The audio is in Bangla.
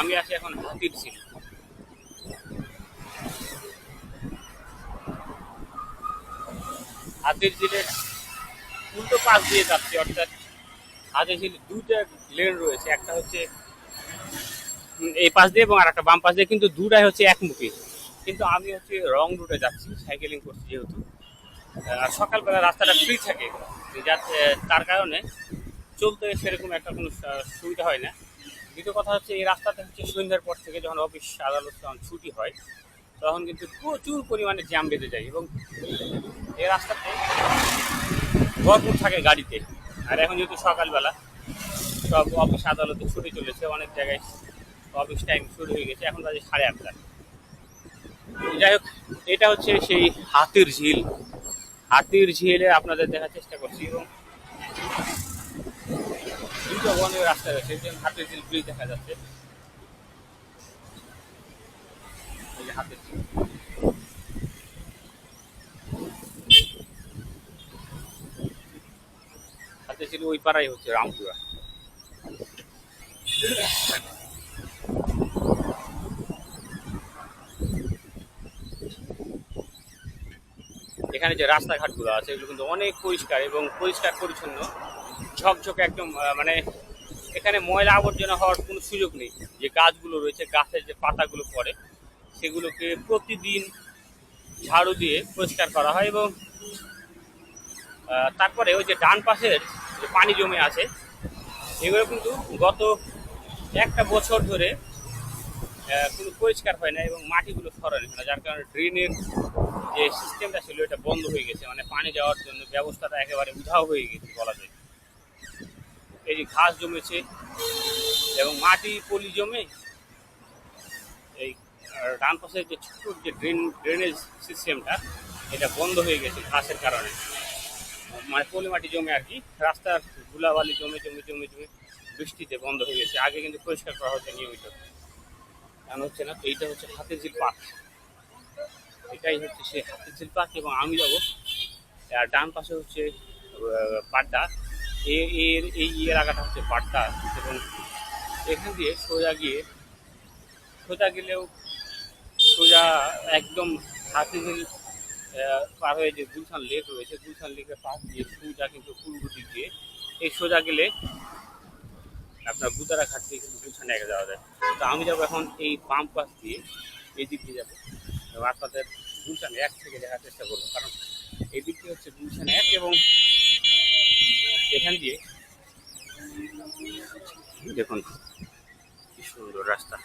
আমি আছি এখন হাতির ঝিল। হাতির ঝিলের উল্টো পাশ দিয়ে যাচ্ছে, অর্থাৎ হাতির ঝিল দুইটা লেন রয়েছে, একটা হচ্ছে এই পাশ দিয়ে এবং আর একটা বাম পাশ দিয়ে, কিন্তু দুটাই হচ্ছে একমুখী। কিন্তু আমি হচ্ছে রং রুটে যাচ্ছি সাইকেলিং করছি যেহেতু। আর সকালবেলা রাস্তাটা ফ্রি থাকে, যাতে, তার কারণে চলতে সেরকম একটা কোনো সুবিধা হয় না। দ্বিতীয় কথা হচ্ছে, এই রাস্তাটা হচ্ছে সন্ধ্যার পর থেকে যখন অফিস, আদালত যখন ছুটি হয়, তখন কিন্তু প্রচুর পরিমাণে জ্যাম বেঁধে যায় এবং এই রাস্তাতে ভরপুর থাকে গাড়িতে। আর এখন যেহেতু সকালবেলা, সব অফিস, আদালতে ছুটি চলেছে, অনেক জায়গায় অফিস টাইম শুরু হয়ে গেছে, এখন বাজে সাড়ে আটটা। যাই হোক, এটা হচ্ছে সেই হাতির ঝিল। হাতির ঝিলে আপনাদের দেখার চেষ্টা করছি এবং দুটো বনের রাস্তা রয়েছে, এই যে হাতির ঝিল ব্রিজ দেখা যাচ্ছে। এই হাতির ঝিল। ওই পাড়াই হচ্ছে রামপুরা। এখানে যে রাস্তাঘাটগুলো আছে, এগুলো কিন্তু অনেক পরিষ্কার এবং পরিষ্কার পরিচ্ছন্ন ঝকঝকে একদম মানে এখানে ময়লা আবর্জনা হওয়ার কোনো সুযোগ নেই। যে গাছগুলো রয়েছে, গাছের যে পাতাগুলো পড়ে, সেগুলোকে প্রতিদিন ঝাড়ু দিয়ে পরিষ্কার করা হয় এবং তারপরে ওই যে ডান পাশের যে পানি জমে আছে, এগুলো কিন্তু গত একটা বছর ধরে কোনো পরিষ্কার হয় না এবং মাটিগুলো সরানো হয় না, যার কারণে ড্রেনের যে সিস্টেমটা ছিল, এটা বন্ধ হয়ে গেছে। মানে পানি যাওয়ার জন্য ব্যবস্থাটা একেবারে উধাও হয়ে গেছে বলা যায়। এই যে ঘাস জমেছে এবং মাটি পলি জমে এই ডান পাশের যে ছোট যে ড্রেন ড্রেনেজ সিস্টেমটা এটা বন্ধ হয়ে গেছে ঘাসের কারণে। মানে পলি মাটি জমে আর কি। রাস্তার ধুলাবালি জমে জমে জমে জমে বৃষ্টিতে বন্ধ হয়ে গেছে। আগে কিন্তু পরিষ্কার করা হচ্ছে নিয়মিত। কারণ হচ্ছে না, এইটা হচ্ছে হাতিঝিল পার্ক। এটাই হচ্ছে সেই হাতিঝিল পার্ক এবং আমি যাব। আর ডান পাশে হচ্ছে পাড্ডা। এর এই এলাকাটা হচ্ছে পাড্ডা এবং এখান দিয়ে সোজা গিয়ে সোজা গেলেও সোজা একদম হাতিঝিল আহ, পার হয়ে যে গুলশান লেক রয়েছে গুলশান লেকের পাশ দিয়ে সোজা কিন্তু দিক দিয়ে এই সোজা গেলে আপনার বুতারা ঘাট দিয়ে কিন্তু গুলশানে এগিয়ে যাওয়া যায়। তো আমি যাব এখন এই বাম পাশ দিয়ে এই দিক দিয়ে যাব। এবং আপনাদের গুলশান এক থেকে দেখার চেষ্টা করব। কারণ এই দিকটি হচ্ছে গুলশান এক এবং এখান দিয়ে। দেখুন কি সুন্দর রাস্তা।